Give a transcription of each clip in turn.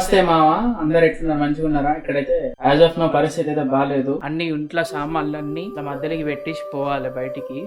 నమస్తే మావా. అందరు ఎట్లున్నారు? మంచిగా ఉన్నారా ఇక్కడైతే యాజ్ ఆఫ్ నా పరిస్థితి అయితే బాగాలేదు అన్ని ఇంట్లో సామాన్లన్నీ మధ్యలోకి పెట్టేసి పోవాలి బయటికి.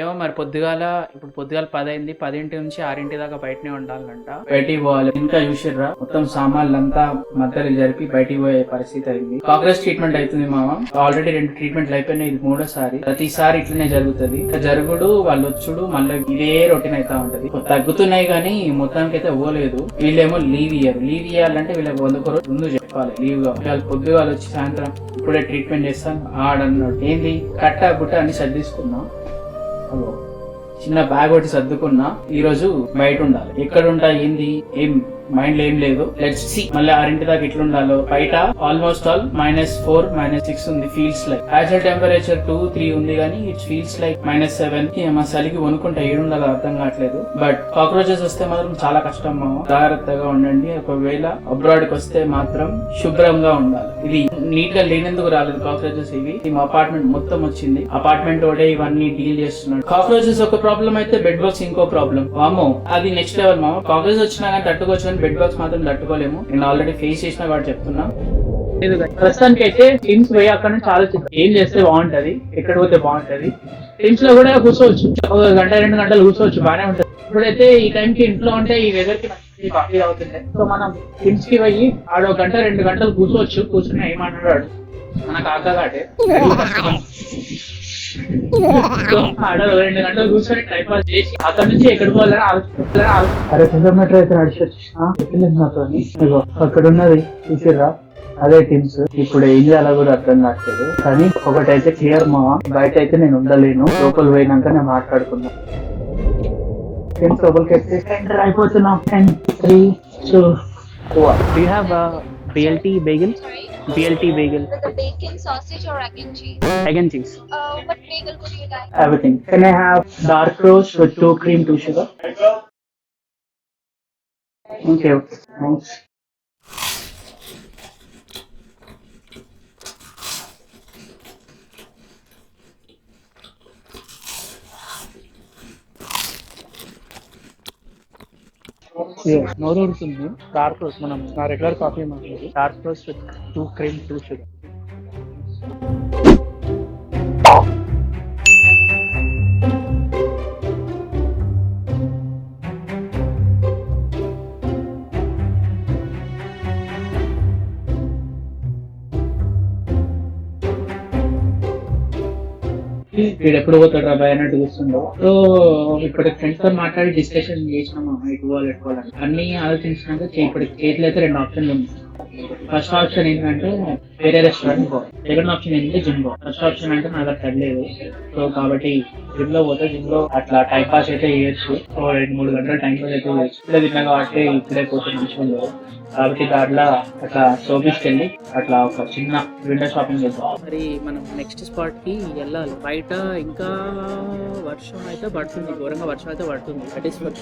ఏమో మరి పొద్దుగాల ఇప్పుడు పొద్దుగాల పది అయింది పదింటి నుంచి ఆరింటి దాకా బయటనే ఉండాలంట. బయటికి పోవాలి. ఇంకా చూసిర్రా? మొత్తం సామాన్లు అంతా మధ్యలో జరిపి బయటికి పోయే పరిస్థితి అయింది. కాంగ్రెస్ ట్రీట్మెంట్ అవుతుంది మామ. ఆల్రెడీ రెండు ట్రీట్మెంట్లు అయిపోయినాయి. ఇది మూడోసారి. ప్రతిసారి ఇట్లనే జరుగుతుంది. జరుగుడు వాళ్ళు వచ్చుడు మళ్ళీ ఇదే రొటీన్ అవుతా ఉంటది. తగ్గుతున్నాయి కానీ మొత్తానికి అయితే పోలేదు. వీళ్ళేమో లీవ్ ఇయ్యారు. లీవ్ ఇయ్యాలంటే వీళ్ళకి వంద రోజు ముందు చెప్పాలి. లీవ్గా వాళ్ళు పొద్దుగాలు వచ్చి సాయంత్రం ఇప్పుడే ట్రీట్మెంట్ చేస్తాను ఆడన్నాడు. ఏంది? కట్ట బుట్ట అన్ని సర్దిసుకున్నాం. చిన్న బ్యాగ్ ఒకటి సర్దుకున్నా ఈ రోజు బయట ఉండాలి. ఎక్కడ ఉంటా ఏంది? ఏం? మైండ్లో ఏం లేదు. లెట్స్ సి మళ్ళీ ఆరింటి దాకా ఎట్లా ఉండాలో బయట almost all minus four minus six ఉంది feels like actual temperature two three ఉంది కానీ ఇట్స్ ఫీల్స్ లైక్ మైనస్ సెవెన్కి మా చలికి వనుకుంటే ఏడు ఉండాలో అర్థం కావట్లేదు. బట్ కాక్రోచెస్ వస్తే మాత్రం చాలా కష్టం మామ. జాగ్రత్తగా ఉండండి. ఒకవేళ అబ్రాడ్కి వస్తే మాత్రం శుభ్రంగా ఉండాలి. ఇది నీట్గా లేనందుకు రాలేదు కాక్రోచెస్ ఇవి. మా అపార్ట్మెంట్ మొత్తం వచ్చింది. అపార్ట్మెంట్ ఒకటే ఇవన్నీ డీల్ చేస్తున్నాడు. కాక్రోచెస్ ఒక ప్రాబ్లం అయితే బెడ్ బాక్స్ ఇంకో ప్రాబ్లం వామో అది నెక్స్ట్ లెవెల్ మామ. కాక్రోచెస్ వచ్చినా కానీ తట్టుకోవచ్చు కానీ బెడ్ బాక్స్ మాత్రం తట్టుకోలేము. నేను ఆల్రెడీ ఫేస్ చేసిన వాడు చెప్తున్నా. ప్రస్తుతానికి అయితే టీమ్స్ పోయి అక్కడ నుంచి ఆలోచిద్దాం. ఏం చేస్తే బాగుంటది? ఎక్కడ పోతే బాగుంటది? టీమ్స్లో కూడా కూర్చోవచ్చు. ఒక గంట రెండు గంటలు కూర్చోవచ్చు. బాగానే ఉంటది. ఇప్పుడైతే ఈ టైం కి ఇంట్లో ఉంటే ఈ వెదర్కి కాఫీ అవుతుంది. సో మనం టీమ్స్కి పోయి ఆడ ఒక గంట రెండు గంటలు కూర్చోవచ్చు. కూర్చుని ఏమంటున్నాడు మన కాకగాటే ఆడ ఒక రెండు గంటలు కూర్చొని టైం పాస్ చేసి అక్కడ నుంచి ఎక్కడ పోవాలని ఆలోచిస్తాను అరే కిలోమీటర్ అయితే నడిచొచ్చు నాతో అక్కడ ఉన్నది చూసిర్రా? అదే టీమ్స్ ఇప్పుడు ఏం చేయాలో కూడా అర్థం కావట్లేదు కానీ ఒకటైతే క్లియర్ మా బయట అయితే నేను ఉండలేను. లోపల పోయినాక నేను మాట్లాడుకున్నా టీమ్స్ లోపలికి ఎంటర్ అయిపోతున్నాం. Three two a BLT bagel? Sorry, BLT bagel. With bacon, sausage, or egg and cheese? Egg and cheese. Uh, what bagel would you like? Everything. Can I have dark roast with two cream, two sugar? Okay, thanks. నోరు ఊరుతుంది. Dark roast మనం నా regular coffee మాట్లాడి dark roast with two cream two sugar వీడు ఎప్పుడు పోతాడు రా భయ అన్నట్టు కూర్చుండో సో ఇప్పటికి ఫ్రెండ్స్తో మాట్లాడి డిస్కషన్ చేసినాము ఇటు పోవాలి ఎటు పోవాలి అన్ని ఆలోచించినాక ఇప్పటికి చేతిలో అయితే రెండు ఆప్షన్లు ఉన్నాయి. ఫస్ట్ ఆప్షన్ ఏంటంటే వేరే రెస్టారెంట్ పో. సెకండ్ ఆప్షన్ ఏంటంటే జిమ్ పో. ఫస్ట్ ఆప్షన్ అంటే నాకు అది సో కాబట్టి జిమ్లో పోతే జిమ్లో అట్లా టైం పాస్ అయితే చేయొచ్చు. సో రెండు మూడు గంటల టైం పాస్ అయితే చేయొచ్చు. ఇప్పుడే తిన్నా కాబట్టి ఇప్పుడే పోతే మంచిగా కాబట్టి దాంట్లో అట్లా షోపీస్కి వెళ్ళి అట్లా ఒక చిన్న విండో షాపింగ్ చేద్దాం. మరి మనం నెక్స్ట్ స్పాట్కి వెళ్ళాలి. బయట ఇంకా వర్షం అయితే పడుతుంది ఘోరంగా వర్షం అయితే పడుతుంది. దట్ ఈస్ ఫర్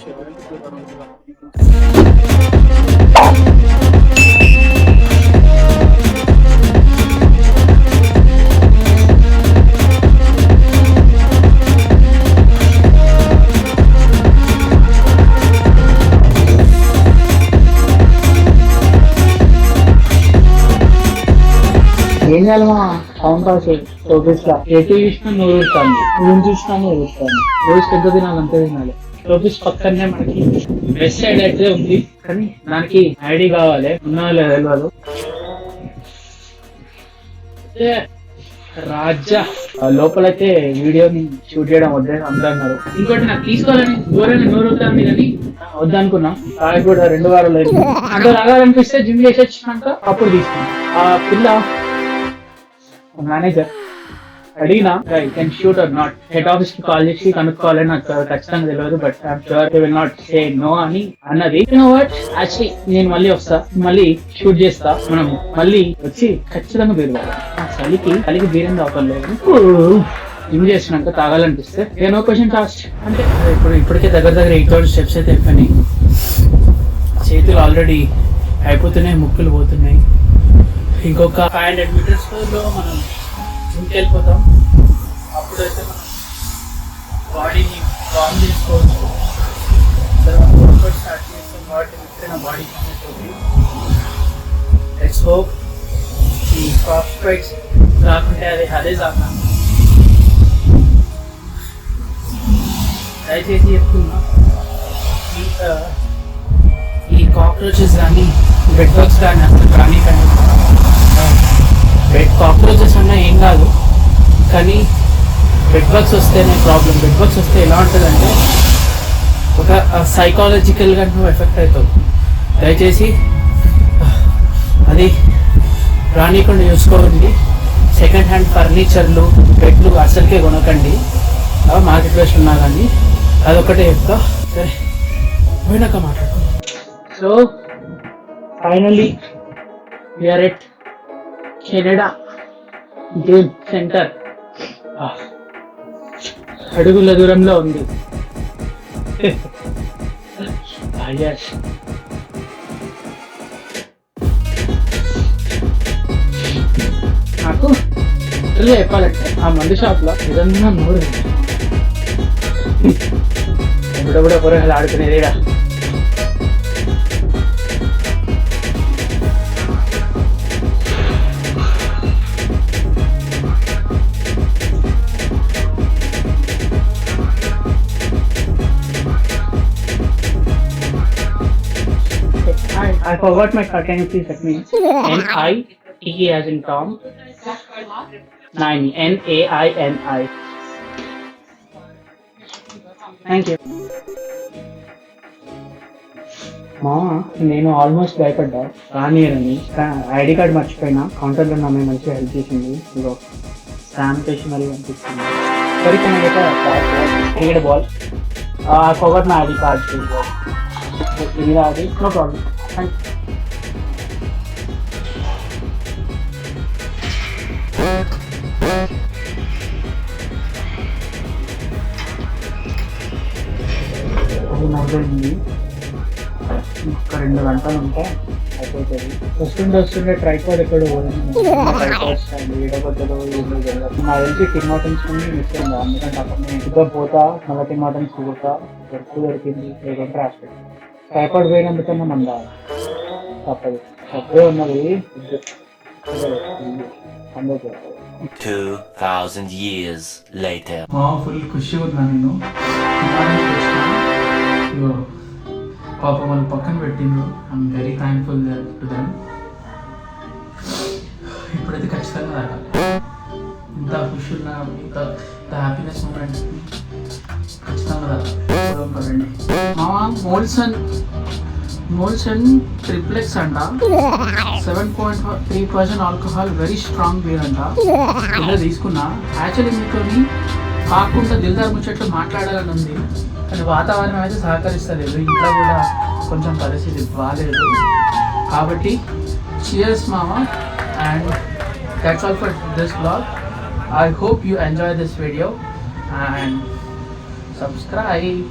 ఏం చేయాలి మా టైం పాస్ షోపీస్ లా. ఎటు చూసినా నూరు ఊరుతాను నువ్వు చూసినా నూరు ఊరుతాను రోజు పెద్ద తినాలి అంతే తినాలి. షోపీస్ పక్కనే మనకి వెస్ట్ సైడ్ అయితే ఉంది. కానీ దానికి ఐడి కావాలి. ఉన్నా తెలియదు రాజా. లోపలైతే వీడియోని షూట్ చేయడం వద్దని అందరూ అన్నారు. ఇంకోటి నాకు తీసుకోవాలని ఘోరంగా నోరు వద్దాన్ని కానీ వద్దనుకున్నా. నాకు కూడా రెండు వారాలు అంటే రాగాలనిపిస్తే జిమ్ చేసి వచ్చినాక అప్పుడు తీసుకున్నాం. ఆ పిల్ల మేనేజర్ అడిగినా I can shoot or not head ఆఫీస్కి కాల్ చేసి కనుక్కోవాలని నాకు ఖచ్చితంగా తెలియదు but I'm sure will not say no అని అన్నది. వాట్ యాక్చువల్లీ నేను మళ్ళీ వస్తా మళ్ళీ షూట్ చేస్తా మనం మళ్ళీ వచ్చి ఖచ్చితంగా బీరు తాగాలి. ఆ చలికి చలికి బీరం లేదు జిమ్ చేసినాక తాగాలనిపిస్తే నేను క్వశ్చన్ కాస్ట్ అంటే ఇప్పుడు ఇప్పటికే దగ్గర దగ్గర ఎయిట్ థౌసండ్ స్టెప్స్ అయితే ఎక్కని చేతులు ఆల్రెడీ అయిపోతున్నాయి ముక్కులు పోతున్నాయి. ఇంకొక ఫైవ్ హండ్రెడ్ మీటర్స్లో మనం జిమ్కి వెళ్ళిపోతాం. అప్పుడైతే మనం బాడీని వామ్ చేసుకోవచ్చు. తర్వాత వర్కౌట్ స్టార్ట్ చేస్తాం. కాబట్టి విత్ నా బాడీ లెట్స్ హోప్ ఈ క్రాప్ స్ట్రైక్స్ కాకుంటే అది అదే కాక దయచేసి చెప్తున్నా ఈ, కాక్రోచెస్ కానీ బెడ్ బాక్స్ కానీ అసలు కానీ కానీ బెడ్ కాక్రోచెస్ అన్నా ఏం కాదు. కానీ బెడ్ బగ్స్ వస్తేనే ప్రాబ్లం బెడ్ బగ్స్ వస్తే ఎలా ఉంటుందంటే ఒక సైకాలజికల్గా నువ్వు ఎఫెక్ట్ అవుతావు దయచేసి అది రానికుండా చూసుకోండి. సెకండ్ హ్యాండ్ ఫర్నిచర్లు బెడ్లు అసలుకే కొనకండి. మార్కెట్ వేస్ట్ ఉన్నా కానీ అదొకటే చెప్తా. సరే పోయినాక మాట్లాడుకో so finally we are at Canada game centre. అడుగుల దూరంలో ఉంది. Ah, yes. నాకు లిటరల్గా చెప్పాలంటే ఆ మందు షాప్లో నిజంగా నోరు ఎప్పుడెప్పుడో పొరగలు ఆడుకునేదేడా forgot my card. Can you please let me? N I T as in Tom. Nine. N A I N I. Thank you. మా నేను ఆల్మోస్ట్ భయపడ్డా రానియరని ఐడి కార్డ్ మర్చిపోయినా కౌంటర్లో నా మేము మంచిగా హెల్ప్ చేసింది ఇదిగో శానిటేషన్ మరి అనిపిస్తుంది సరే cricket ball I forgot my ID card ఇది రాదు నో ప్రాబ్లం థ్యాంక్ అది మొదలైంది ఒక రెండు గంటలు ఉంటే అయిపోతుంది. వస్తుండే వస్తుండే ట్రైపాడ్ ఎక్కడ నాకు తెలిసి టిమాటన్స్ మిస్ అయింది. అందుకంటే అక్కడ నేను ఇంటితో పోతా మళ్ళీ టిమాటన్స్ పోతా దొరికి దొరికింది. లేకుంటే రాష్ట్రం ట్రైపాడ్ పోయినందుకన్నా మంద తప్పదు. తప్పే ఉన్నది. అందరికీ 2,000 years later. మా ఫుల్ ఖుషి ఉన్నా నేను. ఇగో పాపం వాళ్ళు పక్కన పెట్టిండ్రు. I'm very thankful to them ఇప్పుడైతే ఖచ్చితంగా తాగాలి ఇంత ఖుషి ఇంత ఇంత హ్యాపీనెస్ మూమెంట్స్ ఖచ్చితంగా రండి మామ మోల్సన్ మోల్సన్ ట్రిప్లెక్స్ అంట. Seven point three percent alcohol very strong beer అంట. ఇలా తీసుకున్నా. యాక్చువల్లీ మీతో కాకుండా దిల్దార్ ముచ్చట్లు మాట్లాడాలని ఉంది. కానీ వాతావరణం అయితే సహకరిస్తలేదు. ఇంట్లో కూడా కొంచెం పరిస్థితి బాగాలేదు కాబట్టి చియర్స్ మామ. And that's all for this blog I hope you enjoy this video and subscribe